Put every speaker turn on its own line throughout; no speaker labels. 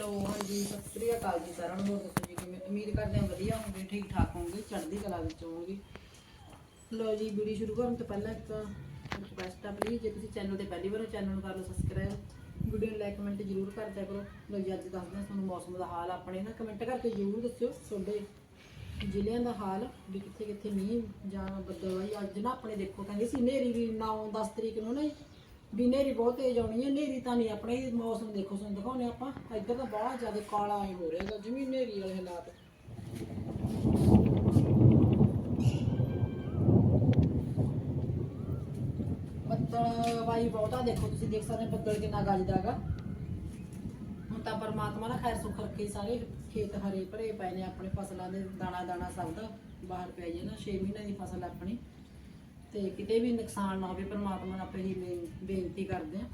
Hello ਹਾਂਜੀ, ਸਤਿ ਸ੍ਰੀ ਅਕਾਲ ਜੀ ਸਾਰਿਆਂ ਨੂੰ। ਹੋਰ ਦੱਸੋ ਜੀ ਕਿਵੇਂ? ਉਮੀਦ ਕਰਦੇ ਹਾਂ ਵਧੀਆ ਹੋਵੋਗੇ ਠੀਕ ਠਾਕ ਹੋਵੋਗੇ, ਚੜ੍ਹਦੀ ਕਲਾ ਵਿੱਚ ਹੋਵੋਗੇ। ਲੋ ਜੀ, ਵੀਡੀਓ ਸ਼ੁਰੂ ਕਰਨ ਤੋਂ ਪਹਿਲਾਂ ਇੱਕ ਰਿਕੁਐਸਟ ਆ ਪਲੀਜ਼ ਜੇ ਤੁਸੀਂ ਚੈਨਲ ਤੇ ਪਹਿਲੀ ਵਾਰ ਚੈਨਲ ਨੂੰ ਕਰ ਲਓ ਸਬਸਕ੍ਰਾਈਬ ਵੀਡੀਓ ਨੂੰ ਲਾਈਕ ਕਮੈਂਟ ਜ਼ਰੂਰ ਕਰ ਦਿਆ ਕਰੋ। ਲੋ ਜੀ, ਅੱਜ ਦੱਸਦੇ ਹਾਂ ਤੁਹਾਨੂੰ ਮੌਸਮ ਦਾ ਹਾਲ ਆਪਣੇ ਨਾ ਕਮੈਂਟ ਕਰਕੇ ਜ਼ਰੂਰ ਦੱਸਿਓ ਤੁਹਾਡੇ ਜ਼ਿਲ੍ਹਿਆਂ ਦਾ ਹਾਲ, ਵੀ ਕਿੱਥੇ ਕਿੱਥੇ ਮੀਂਹ, ਜਾਂ ਬੱਦਲਵਾਈ ਅੱਜ ਨਾ ਆਪਣੇ ਦੇਖੋ, ਕਹਿੰਦੇ ਸੀ ਹਨੇਰੀ ਵੀ 9 10 ਤਰੀਕ ਨੂੰ ਨਾ ਵੀ ਹਨੇਰੀ ਬਹੁਤ ਤੇਜ਼ ਆਉਣੀ ਹੈ, ਹਨੇਰੀ ਤਾਂ ਨਹੀਂ, ਆਪਣੇ ਮੌਸਮ ਦੇਖੋ, ਤੁਹਾਨੂੰ ਦਿਖਾਉਣੇ ਆਪਾਂ। ਇੱਧਰ ਤਾਂ ਬਹੁਤ ਜ਼ਿਆਦਾ ਕਾਲਾ ਐ ਹੋ ਰਿਹਾ ਗਾ ਜਿਵੇਂ ਹਨੇਰੀ ਵਾਲੇ ਹਾਲਾਤ। ਬੱਦਲ ਵਾਈ ਬਹੁਤਾ ਦੇਖੋ ਤੁਸੀਂ ਦੇਖ ਸਕਦੇ ਹੋ ਬੱਦਲ ਕਿੰਨਾ ਗੱਜਦਾ ਹੈਗਾ। ਹੁਣ ਤਾਂ ਪਰਮਾਤਮਾ ਨਾ ਖੈਰ ਸੁੱਖ ਰੱਖੇ ਸਾਰੇ, ਖੇਤ ਹਰੇ ਭਰੇ ਪਏ ਨੇ ਆਪਣੇ ਫਸਲਾਂ ਦੇ ਦਾਣਾ ਦਾਣਾ ਸਭ ਦਾ ਬਾਹਰ ਪਿਆ ਜੇ ਨਾ 6 ਮਹੀਨੇ ਦੀ ਫਸਲ ਆਪਣੀ। ਤੇ ਕਿਤੇ ਵੀ ਨੁਕਸਾਨ ਨਾ ਹੋਵੇ, ਪਰਮਾਤਮਾ ਨੂੰ ਆਪਾਂ ਹੀ ਬੇਨਤੀ ਕਰਦੇ ਹਾਂ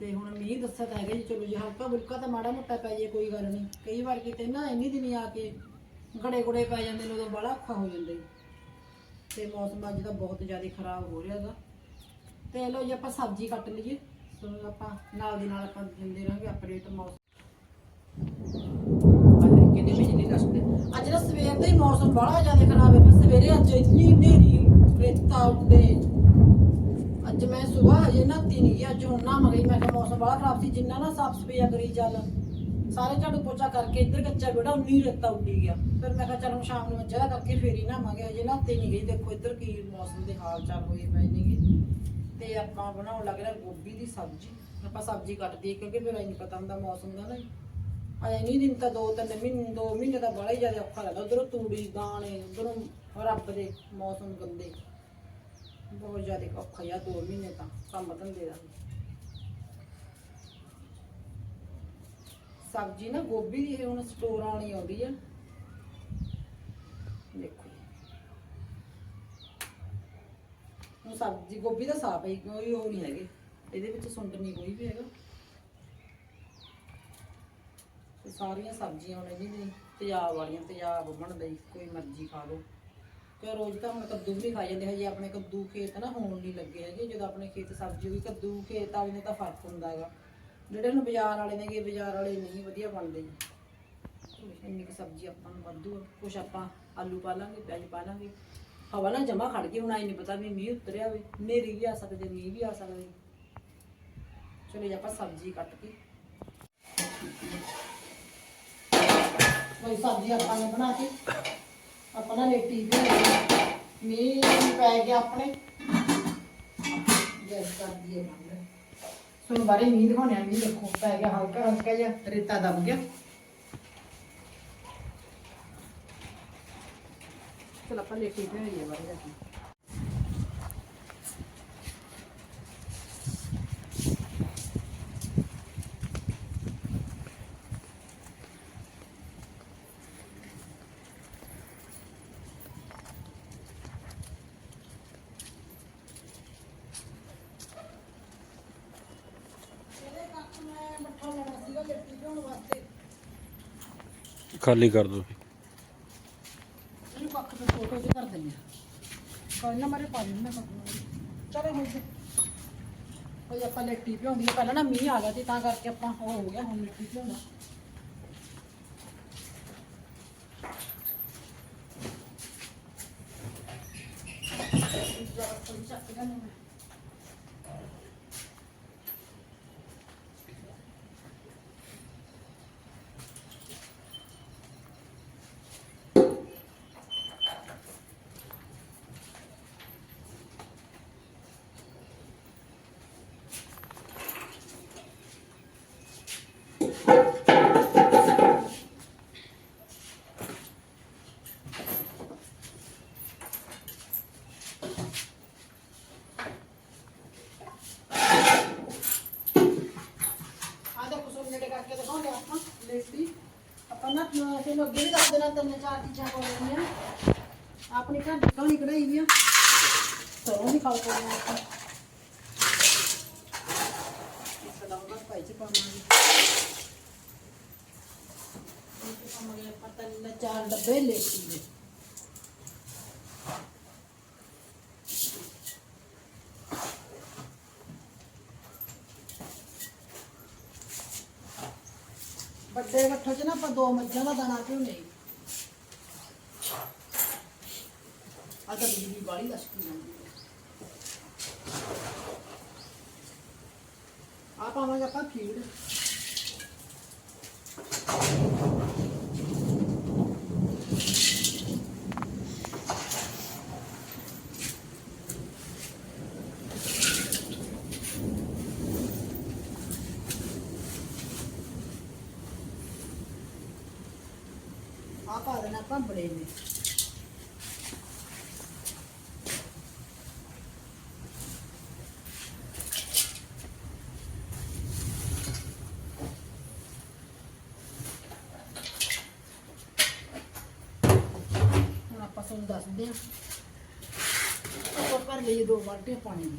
ਤੇ ਹੁਣ ਮੀਂਹ ਦੱਸਿਆ ਤਾਂ ਹੈਗਾ ਜੀ, ਚਲੋ ਜੀ, ਹਲਕਾ ਬੁਲਕਾ ਤਾਂ ਮਾੜਾ ਮੋਟਾ ਪੈ ਜੇ ਕੋਈ ਗੱਲ ਨਹੀਂ। ਕਈ ਵਾਰ ਕਿਤੇ ਨਾ ਇੰਨੀ ਦਿਨੀ ਆ ਕੇ ਗੜੇ ਗੁੜੇ ਪੈ ਜਾਂਦੇ ਨੇ, ਉਦੋਂ ਬੜਾ ਔਖਾ ਹੋ ਜਾਂਦਾ ਜੀ। ਤੇ ਮੌਸਮ ਅੱਜ ਦਾ ਬਹੁਤ ਜ਼ਿਆਦਾ ਖਰਾਬ ਹੋ ਰਿਹਾ ਹੈਗਾ। ਤੇ ਲੋ ਜੀ, ਆਪਾਂ ਸਬਜ਼ੀ ਕੱਟ ਲਈਏ। ਸੋ ਆਪਾਂ ਨਾਲ ਦੀ ਨਾਲ ਆਪਾਂ ਦਿੰਦੇ ਰਹਾਂਗੇ ਅਪਡੇਟ ਮੌਸਮ। ਅੱਜ ਸਵੇਰ ਦਾ ਹੀ ਮੌਸਮ ਬੜਾ ਜ਼ਿਆਦਾ ਖਰਾਬ ਹੈ ਸਵੇਰੇ ਅੱਜ ਇੰਨੀ ਹਨੇਰੀ ਰੇਤਾ ਉੱਤੇ। ਅੱਜ ਮੈਂ ਸਵੇਰ ਹਜੇ ਨਹਾਤੀ ਨਹੀਂ ਗਈ ਅੱਜ ਹੁਣ ਨਾ ਮਗਈ ਮੈਂ ਕਿਹਾ ਮੌਸਮ ਬੜਾ ਖਰਾਬ ਸੀ, ਜਿੰਨਾ ਨਾ ਸਾਫ਼ ਸਫਾਈਆ ਕਰੀ ਚੱਲ। ਸਾਰੇ ਝਾੜੂ ਪੋਚਾ ਕਰਕੇ ਇੱਧਰ ਕੱਚਾ ਬੇੜਾ ਉਨੀ ਰੇਤਾ ਉੱਡੀ ਗਿਆ। ਫਿਰ ਮੈਂ ਕਿਹਾ ਚੱਲ ਸ਼ਾਮ ਨੂੰ ਮੈਂ ਕਰਕੇ ਫੇਰ ਹੀ ਨਹਾਵਾਂਗੇ, ਹਜੇ ਨਹਾਤੇ ਨਹੀਂ ਗਈ ਦੇਖੋ ਇੱਧਰ ਕੀ ਮੌਸਮ ਦੇ ਹਾਲ ਚਾਲ ਹੋਏ ਪਏ ਨੇਗੇ ਤੇ ਆਪਾਂ ਬਣਾਉਣ ਲੱਗ ਰਿਹਾ ਗੋਭੀ ਦੀ ਸਬਜ਼ੀ। ਆਪਾਂ ਸਬਜ਼ੀ ਕੱਟਦੀ ਹੈ ਕਿਉਂਕਿ ਮੇਰਾ ਨਹੀਂ ਪਤਾ ਹੁੰਦਾ ਮੌਸਮ ਦਾ ਨਾ। ਅਜੇ ਨਹੀਂ ਦਿਨ ਤਾਂ ਦੋ ਤਿੰਨ ਮਹੀਨੇ, ਦੋ ਮਹੀਨੇ ਤਾਂ ਬੜਾ ਹੀ ਜ਼ਿਆਦਾ ਔਖਾ ਲੱਗਦਾ। ਉਧਰੋਂ ਤੂੜੀ, ਦਾਣੇ, ਉਧਰੋਂ ਰੱਬ ਦੇ ਮੌਸਮ ਗੰਦੇ। ਬਹੁਤ ਜ਼ਿਆਦਾ ਔਖਾ ਯਾ ਦੋ ਮਹੀਨੇ ਤਾਂ ਕੰਮ ਧੰਦੇ ਦਾ। ਸਬਜ਼ੀ ਨਾ ਗੋਭੀ ਦੀ ਹੁਣ ਸਟੋਰ ਆਉਣੀ ਆਉਂਦੀ ਆ। ਦੇਖੋ ਹੁਣ ਸਬਜ਼ੀ, ਗੋਭੀ ਦਾ ਸਾਫ਼ ਹੈ ਕੋਈ ਉਹ ਨਹੀਂ ਹੈਗੇ। ਇਹਦੇ ਵਿੱਚ ਸੁੰਡ ਨਹੀਂ ਕੋਈ ਵੀ ਹੈਗਾ ਤੇ ਸਾਰੀਆਂ ਸਬਜ਼ੀਆਂ ਹੁਣ ਇਹਦੀ ਵੀ ਤੇਜ਼ਾਬ ਵਾਲੀਆਂ, ਤੇਜ਼ਾਬ ਬਣਦਾ ਹੀ, ਕੋਈ ਮਰਜ਼ੀ ਖਾ ਲਓ। ਤੇ ਰੋਜ਼ ਤਾਂ ਹੁਣ ਕੱਦੂ ਵੀ ਨਹੀਂ ਖਾਈ ਜਾਂਦੇ, ਹਜੇ ਆਪਣੇ ਕੱਦੂ ਖੇਤ ਨਾ ਹੋਣ ਨਹੀਂ ਲੱਗੇ ਹੈਗੇ, ਜਦੋਂ ਆਪਣੇ ਖੇਤ ਸਬਜ਼ੀ ਹੋਈ ਕੱਦੂ ਖੇਤ ਵਾਲੇ ਨੇ ਤਾਂ ਫ਼ਰਕ ਹੁੰਦਾ ਹੈਗਾ। ਜਿਹੜੇ ਹੁਣ ਬਾਜ਼ਾਰ ਵਾਲੇ ਨੇਗੇ, ਬਾਜ਼ਾਰ ਵਾਲੇ ਨਹੀਂ ਵਧੀਆ ਬਣਦੇ। ਜੀ ਇੰਨੀ ਕੁ ਸਬਜ਼ੀ ਆਪਾਂ ਨੂੰ ਵਾਧੂ ਕੁਛ ਆਪਾਂ ਆਲੂ ਪਾ ਲਾਂਗੇ, ਪਿਆਜ਼ ਪਾ ਲਾਂਗੇ। ਹਵਾ ਨਾ ਜਮਾ ਖੜ ਗਈ, ਹੁਣ ਆਈ ਨਹੀਂ ਪਤਾ ਵੀ ਮੀਂਹ ਉਤਰਿਆ ਹੋਵੇ ਹਨੇਰੀ ਵੀ ਆ ਸਕਦੇ, ਮੀਂਹ ਵੀ ਆ ਸਕਦੇ। ਚਲੋ ਜੀ, ਆਪਾਂ ਸਬਜ਼ੀ ਕੱਟ ਕੇ ਕੋਈ ਸਬਜ਼ੀ ਆਪਾਂ ਨੇ ਬਣਾ ਕੇ ਆਪਾਂ ਨਾ ਲੇਟੀ ਵੀ ਮੀਂਹ ਪੈ ਗਿਆ ਆਪਣੇ ਗੈਸ ਕਰ ਦਈਏ ਬੰਦ ਤੁਹਾਨੂੰ ਬਾਰੇ ਮੀਂਹ ਦਿਖਾਉਣੇ ਆ ਮੀਂਹ ਦੇਖੋ ਪੈ ਗਿਆ ਹਲਕਾ ਹਲਕਾ ਜਿਹਾ ਰੇਤਾ ਦਬ ਗਿਆ ਚਲ ਆਪਾਂ ਲੇਟੀ ਵੀ ਹੋਈਏ ਬਾਰੇ ਜਾ ਕੇ ਇਹਦੇ ਕੱਖ ਮੈਂ ਮੱਠਾ ਲੈਣਾ ਵਾਸਤੇ।
ਖਾਲੀ ਕਰ ਦੋ
ਇਹਨੂੰ ਕੱਖ ਤੇ ਫੋਟੋ ਤੇ ਕਰ ਦਿੰਦੇ ਆ। ਕੋਈ ਨਾ ਮਾਰੇ ਪਾ ਦਿੰਦੇ ਨੂੰ। ਚਲੇ ਹੋ ਜੀ। ਉਹ ਆਪਾਂ ਲੇਟੀ ਭਿਉਂਦੀ ਆ। ਪਹਿਲਾਂ ਨਾ ਮੀਂਹ ਆ ਗਿਆ ਸੀ ਤਾਂ ਕਰਕੇ ਆਪਾਂ ਉਹ ਹੋ ਗਿਆ ਹੁਣ ਲੇਟੀ ਭਿਉਂਦਾ ਥੋੜੀ ਚੱਕ ਲੈਣੀ ਮੈਂ ਆ ਦੇਖੋ ਸੋ ਨੇੜੇ ਕਰਕੇ ਦਿਖਾਉਂਦੇ ਆਪਾਂ ਲੇਟੀ ਆਪਾਂ ਨਾ ਅੱਗੇ ਵੀ ਦੱਸ ਦੇਣਾ, ਤਿੰਨ ਚਾਰ ਚੀਜ਼ਾਂ ਪਾਉਣੀਆਂ ਆਪਣੇ ਘਰ ਦੀ ਕਹਾਣੀ ਕਢਾਈ ਵੀ ਆ। ਸਰੋਂ ਵੀ ਖਾਲ ਪਾਉਣੀ ਆਪਾਂ। ਇਸ ਭਾਈ ਚ ਪਾਵਾਂਗੇ। ਪਾਵਾਂਗੇ ਆਪਾਂ ਤਿੰਨ ਚਾਰ ਡੱਬੇ ਲੇਟੀ ਦੇ ਪੱਠੇ 'ਚ ਨਾ, ਆਪਾਂ ਦੋ ਮੱਝਾਂ ਦਾ ਦਾਣਾ ਝੋਨੇ ਆ ਤਾਂ ਬਿਜਲੀ ਵਾਲੀ ਲਸ਼ਕੀ ਜਾਂਦੀ ਹੈ। ਆ ਪਾਵਾਂਗੇ ਆਪਾਂ ਫੀਡ ਆ ਪਾ ਦੇਣਾ ਆਪਾਂ ਨੇ। ਤੁਹਾਨੂੰ ਦੱਸਦੇ ਹਾਂ। ਆਪਾਂ ਭਰ ਲਈਏ ਦੋ ਬਾਲਟੀਆਂ ਪਾਣੀ ਦੀ।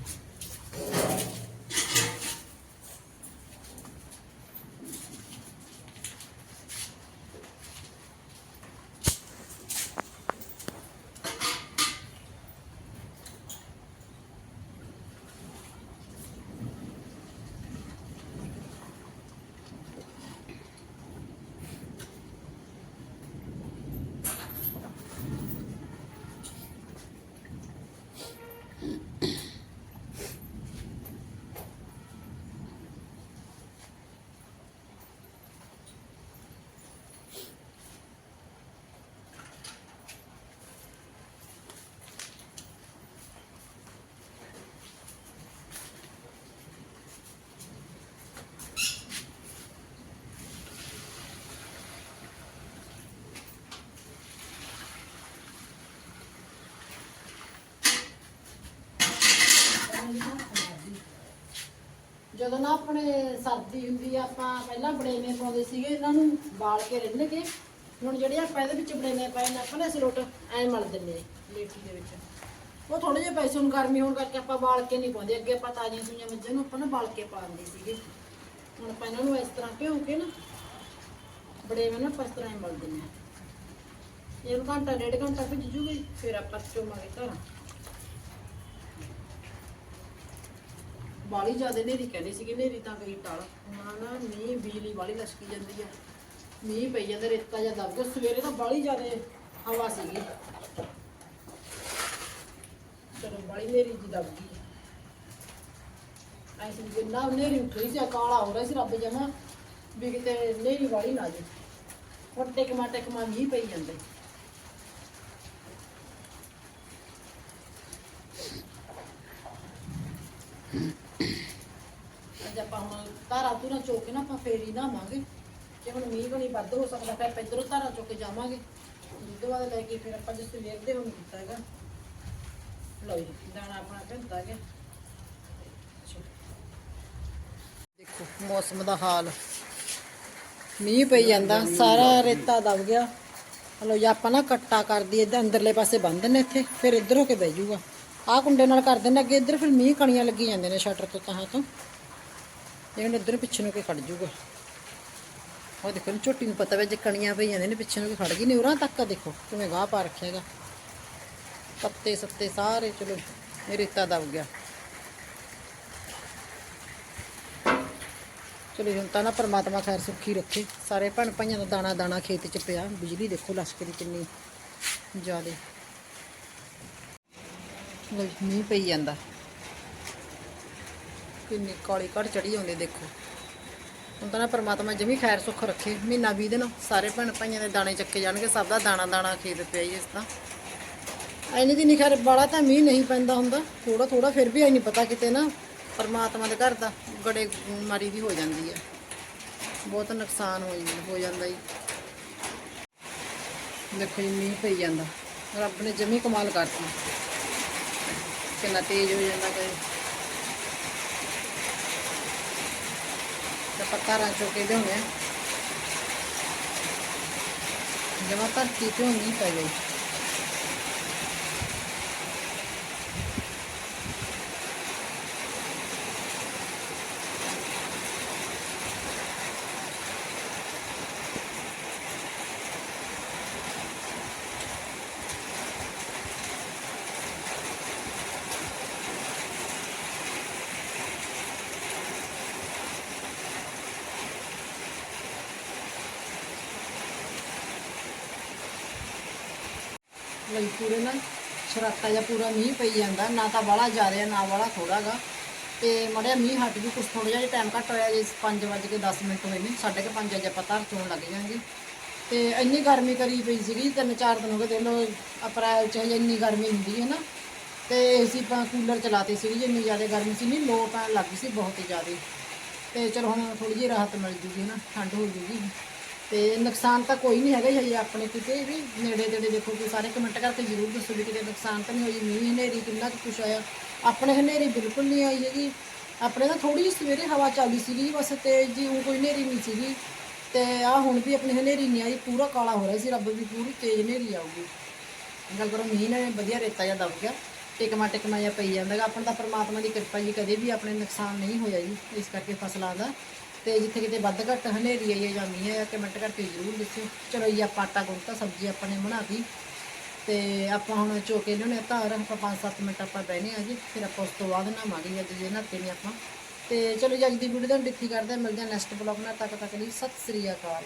ਜਦੋਂ ਨਾ ਆਪਣੇ ਸਰਦੀ ਹੁੰਦੀ ਆ, ਆਪਾਂ ਪਹਿਲਾਂ ਬੜੇਵੇਂ ਪਾਉਂਦੇ ਸੀਗੇ, ਇਹਨਾਂ ਨੂੰ ਬਾਲ ਕੇ ਰਿੰਨ ਕੇ। ਹੁਣ ਜਿਹੜੇ ਆਪਾਂ ਇਹਦੇ ਵਿੱਚ ਬੜੇਵੇਂ ਪਾਏ ਨੇ, ਆਪਾਂ ਨੇ ਸਿਲੋਟ ਐ ਮਲ ਦਿੰਨੇ ਲੇਠੀ ਦੇ ਵਿੱਚ। ਉਹ ਥੋੜੇ ਜਿਹੇ ਪੈਸੇ ਹੁਣ ਗਰਮੀ ਹੋਣ ਕਰਕੇ ਆਪਾਂ ਬਾਲ ਕੇ ਨਹੀਂ ਪਾਉਂਦੇ। ਅੱਗੇ ਆਪਾਂ ਤਾਜ਼ੀਆਂ ਸੂਈਆਂ ਮੱਝਾਂ ਨੂੰ ਆਪਾਂ ਨਾ ਬਾਲ ਕੇ ਪਾਉਂਦੇ ਸੀਗੇ। ਹੁਣ ਆਪਾਂ ਇਹਨਾਂ ਨੂੰ ਇਸ ਤਰ੍ਹਾਂ ਭਿਉਂ ਕੇ ਨਾ ਬੜੇਵੇਂ ਨਾ ਆਪਾਂ ਇਸ ਤਰ੍ਹਾਂ ਹੀ ਮਲ ਦਿੰਨੇ ਆ। ਇਹਨੂੰ ਘੰਟਾ, ਡੇਢ ਘੰਟਾ ਭਿੱਜ ਜੂਗੀ, ਫਿਰ ਆਪਾਂ ਚੋਵਾਂਗੇ ਘਰਾਂ। ਬਾਲੀ ਜ਼ਿਆਦਾ ਨੇਰੀ ਕਹਿੰਦੇ ਸੀਗੇ ਨੇਰੀ ਤਾਂ ਗਈ ਟਾਲ। ਨਾ ਨਾ ਮੀਂਹ ਬਿਜਲੀ ਵਾਲੀ ਲਸ਼ਕੀ ਜਾਂਦੀ ਆ। ਮੀਂਹ ਪਈ ਜਾਂਦਾ, ਰੇਤਾ ਜਿਹਾ ਦਬ ਗਿਆ। ਸਵੇਰੇ ਤਾਂ ਬਾਲੀ ਜ਼ਿਆਦਾ ਹਵਾ ਸੀਗੀ। ਚਲੋ ਬਾਲੀ ਨੇਰੀ ਜੀ ਦਬ ਗਈ। ਐਸੀ ਜਿੰਨਾ ਨੇਰੀ ਉੱਠ ਰਹੀ ਸੀ ਕਾਲਾ ਹੋ ਰਿਹਾ ਸੀ ਰੱਬ ਜਮਾ, ਵੀ ਕਿਤੇ ਨੇਰੀ ਵਾਲੀ ਨਾ ਜੇ ਹੁਣ ਟਿਕਮਾ ਟਿਕਮਾ ਮੀਂਹ ਪਈ ਜਾਂਦੇ ਅੱਜ ਆਪਾਂ ਹੁਣ ਧਾਰਾ ਧੂਰਾ ਚੋਕ ਕੇ ਨਾ ਆਪਾਂ ਫੇਰੀ ਨਾਵਾਂਗੇ ਜੇ ਹੁਣ ਮੀਂਹ ਬਣੀ ਵੱਧ ਹੋ ਸਕਦਾ ਫਿਰ ਆਪਾਂ ਇੱਧਰੋਂ ਧਾਰਾ ਚੁੱਕ ਕੇ ਜਾਵਾਂਗੇ। ਦੁੱਧ ਵਾਲੇ ਲੈ ਕੇ ਫਿਰ ਆਪਾਂ ਜਿਸ ਸਵੇਰ ਦੇ ਹੁਣ ਕੀਤਾ ਹੈਗਾ। ਲਓ ਜੀ, ਦਾਣਾ ਆਪਣਾ ਘੰਟਾ ਗਿਆ। ਦੇਖੋ, ਮੌਸਮ ਦਾ ਹਾਲ। ਮੀਂਹ ਪਈ ਜਾਂਦਾ, ਸਾਰਾ ਰੇਤਾ ਦਬ ਗਿਆ। ਹਲੋ ਜੀ, ਆਪਾਂ ਨਾ ਕੱਟਾ ਕਰਦੀ ਦਈਏ ਅੰਦਰਲੇ ਪਾਸੇ ਬੰਦ ਨੇ ਇੱਥੇ, ਫਿਰ ਇੱਧਰ ਹੋ ਕੇ ਬਹਿ ਜਾਊਗਾ ਆਹ ਕੁੰਡੇ ਨਾਲ ਕਰ ਦਿੰਨੇ ਅੱਗੇ ਇੱਧਰ ਫਿਰ ਮੀਂਹ ਕਣੀਆਂ ਲੱਗੀ ਜਾਂਦੇ ਨੇ ਸ਼ਟਰ ਤੋਂ, ਤਾਂ ਤੋਂ। ਇਹ ਹੁਣ ਇੱਧਰ ਪਿੱਛੇ ਨੂੰ ਕੇ ਖੜ ਜਾਊਗਾ ਉਹ ਦੇਖੋ ਨਾ ਝੋਟੀ ਨੂੰ ਪਤਾ ਵੇ ਜੇ ਕਣੀਆਂ ਪਈਆਂ ਨੇ ਪਿੱਛੇ ਨੂੰ ਕੇ ਖੜ ਗਈ ਨੇ, ਉਰਾਂ ਤੱਕ ਆ ਦੇਖੋ, ਕਿਵੇਂ ਗਾਹ ਪਾ ਰੱਖਿਆ ਹੈਗਾ। ਪੱਤੇ ਸੱਤੇ ਸਾਰੇ, ਚਲੋ, ਇਹ ਰੇਤਾ ਦਬ ਗਿਆ। ਚਲੋ ਹੁਣ ਤਾਂ ਨਾ ਪਰਮਾਤਮਾ ਖੈਰ ਸੁੱਖੀ ਰੱਖੇ। ਸਾਰੇ ਭੈਣ ਭਾਈਆਂ ਦਾ ਦਾਣਾ ਦਾਣਾ ਖੇਤ 'ਚ ਪਿਆ। ਬਿਜਲੀ ਦੇਖੋ, ਲਸ਼ਕਰੀ ਕਿੰਨੀ ਜ਼ਿਆਦੇ। ਲਓ ਮੀਂਹ ਪਈ ਜਾਂਦਾ। ਕਿੰਨੀ ਕਾਲੀ ਘੜ ਚੜੀ ਆਉਂਦੀ ਦੇਖੋ। ਹੁਣ ਤਾਂ ਨਾ ਪਰਮਾਤਮਾ ਜਮੀ ਖੈਰ ਸੁੱਖ ਰੱਖੇ। ਮਹੀਨਾ ਵੀਹ ਦਿਨ ਸਾਰੇ ਭੈਣ ਭਾਈਆਂ ਦੇ ਦਾਣੇ ਚੱਕੇ ਜਾਣਗੇ, ਸਭ ਦਾ ਦਾਣਾ ਦਾਣਾ ਖੇਤ ਪਿਆ ਹੀ ਇਸ ਤਰ੍ਹਾਂ। ਐਨੀ ਦੀ ਨਹੀਂ ਖੈਰ ਬਾਲਾ ਤਾਂ ਮੀਂਹ ਨਹੀਂ ਪੈਂਦਾ ਹੁੰਦਾ। ਥੋੜਾ ਥੋੜਾ ਫਿਰ ਵੀ ਐ ਨਹੀਂ ਪਤਾ ਕਿਤੇ ਨਾ ਪਰਮਾਤਮਾ ਦੇ ਘਰ ਦਾ ਗੜੇ ਮਾਰੀ ਵੀ ਹੋ ਜਾਂਦੀ ਹੈ ਬਹੁਤ ਨੁਕਸਾਨ ਹੋ ਹੋ ਜਾਂਦਾ ਜੀ। ਦੇਖੋ ਜੀ, ਮੀਂਹ ਪਈ ਜਾਂਦਾ। ਰੱਬ ਨੇ ਜਮੀ ਕਮਾਲ ਕਰਤੀ। ਕਿੰਨਾ ਤੇਜ਼ ਹੋ ਜਾਂਦਾ ਕਦੇ ਤੇ ਪੱਤਾਂ ਚੋਕੇ ਦੇ ਹੋਣੇ ਜਮਾ ਧਰਤੀ ਤੇ ਨਹੀਂ ਪੂਰੇ ਨਾ ਸ਼ਰਾਤਾ ਜਾਂ ਪੂਰਾ ਮੀਂਹ ਪਈ ਜਾਂਦਾ, ਨਾ ਤਾਂ ਬਾਹਲਾ ਜ਼ਿਆਦਾ, ਨਾ ਬਾਹਲਾ ਥੋੜਾ ਗਾ। ਤੇ ਮੜਿਆ ਮੀਂਹ ਹਟ ਵੀ ਕੁਛ ਥੋੜਾ ਜਿਹਾ ਟਾਈਮ ਘੱਟ ਹੋਇਆ, ਜੇ 5 ਵਜੇ ਕੇ 10 ਮਿੰਟ ਹੋਏ ਨੇ, ਸਾਢੇ ਕੇ 5 ਵਜੇ ਆਪਾਂ ਧਰ ਚੋਣ ਲੱਗ ਜਾਾਂਗੇ। ਤੇ ਇੰਨੀ ਗਰਮੀ ਕਰੀ ਪਈ ਸੀਗੀ, ਤਿੰਨ ਚਾਰ ਦਿਨ ਹੋ ਗਏ, ਦੇਖ ਲਓ, ਅਪ੍ਰੈਲ ਚ ਹਜੇ ਇੰਨੀ ਗਰਮੀ ਹੁੰਦੀ ਹੈ ਨਾ। ਤੇ ਅਸੀਂ ਆਪਾਂ ਕੂਲਰ ਚਲਾਤੇ ਸੀਗੇ, ਜੇ ਇੰਨੀ ਜ਼ਿਆਦਾ ਗਰਮੀ ਸੀ ਨਹੀਂ ਲੋ ਪੈਣ ਲੱਗ ਗਈ ਸੀ, ਬਹੁਤ ਹੀ ਜ਼ਿਆਦਾ। ਤੇ ਚਲੋ ਹੁਣ ਥੋੜੀ ਜਿਹੀ ਰਾਹਤ ਮਿਲ ਜੂਗੀ ਨਾ, ਠੰਡ ਹੋ ਜੂਗੀ। ਤੇ ਨੁਕਸਾਨ ਤਾਂ ਕੋਈ ਨਹੀਂ ਹੈਗਾ ਜੀ ਆਪਣੇ ਕਿਤੇ ਵੀ। ਨੇੜੇ ਤੇੜੇ ਦੇਖੋ ਕਿ ਸਾਰੇ ਕਮੈਂਟ ਕਰਕੇ ਜ਼ਰੂਰ ਦੱਸੋ ਵੀ ਕਿਤੇ ਨੁਕਸਾਨ ਤਾਂ ਨਹੀਂ ਹੋਈ ਮੀਂਹ ਹਨੇਰੀ ਕਿੰਨਾ ਕੁ ਕੁਛ ਆਇਆ ਆਪਣੇ ਹਨੇਰੀ ਬਿਲਕੁਲ ਨਹੀਂ ਆਈ ਹੈਗੀ। ਆਪਣੇ ਤਾਂ ਥੋੜੀ ਜਿਹੀ ਸਵੇਰੇ ਹਵਾ ਚੱਲਦੀ ਸੀਗੀ ਬਸ ਤੇਜ਼ ਜੀ ਉਹ ਕੋਈ ਹਨੇਰੀ ਨਹੀਂ ਸੀਗੀ। ਤੇ ਆ ਹੁਣ ਵੀ ਆਪਣੀ ਹਨੇਰੀ ਨਹੀਂ ਆਈ, ਪੂਰਾ ਕਾਲਾ ਹੋ ਰਿਹਾ ਸੀ। ਰੱਬ ਵੀ ਪੂਰੀ ਤੇਜ਼ ਹਨੇਰੀ ਆਊਗੀ। ਗੱਲ ਕਰੋ, ਮੀਂਹ ਨੇ ਵਧੀਆ ਰੇਤਾ ਜਿਹਾ ਦਬ ਗਿਆ। ਟਿਕਮਾ ਟਿਕਮਾ ਜਿਹਾ ਪਈ ਜਾਂਦਾ ਗਾ ਆਪਣਾ ਤਾਂ ਪਰਮਾਤਮਾ ਦੀ ਕਿਰਪਾ ਜੀ, ਕਦੇ ਵੀ ਆਪਣੇ ਨੁਕਸਾਨ ਨਹੀਂ ਹੋਇਆ ਜੀ, ਇਸ ਕਰਕੇ ਫਸਲਾਂ ਦਾ। ਤੇ ਜਿੱਥੇ ਕਿਤੇ ਵੱਧ ਘੱਟ ਹਨੇਰੀ ਆਈ ਹੈ ਜਾਂ ਮੀਂਹ ਆਇਆ ਕਮੈਂਟ ਕਰਕੇ ਜ਼ਰੂਰ ਦੱਸਿਓ ਚਲੋ ਜੀ, ਆਪਾਂ ਆਟਾ ਗੁੰਨਤਾ, ਸਬਜ਼ੀ ਆਪਾਂ ਨੇ ਬਣਾਤੀ ਤੇ ਆਪਾਂ ਹੁਣ ਚੋਕੇ ਲਿਆਉਣੇ ਧਾਰ, ਆਪਾਂ 5-7 ਮਿੰਟ ਆਪਾਂ ਬਹਿਨੇ ਆ ਜੀ, ਫਿਰ ਆਪਾਂ ਉਸ ਤੋਂ ਬਾਅਦ ਨਹਾਵਾਂਗੇ ਅੱਜ ਜੇ ਨਹਾਤੇ ਨਹੀਂ ਆਪਾਂ। ਤੇ ਚਲੋ ਜੀ, ਅੱਜ ਦੀ ਵੀਡੀਓ ਤੁਹਾਨੂੰ ਡਿੱਠੀ ਕਰਦੇ ਹਾਂ। ਮਿਲਦੇ ਹਾਂ ਨੈਕਸਟ ਬਲੌਗ ਨਾਲ, ਤੱਕ ਤੱਕ ਲਈ ਸਤਿ ਸ੍ਰੀ ਅਕਾਲ।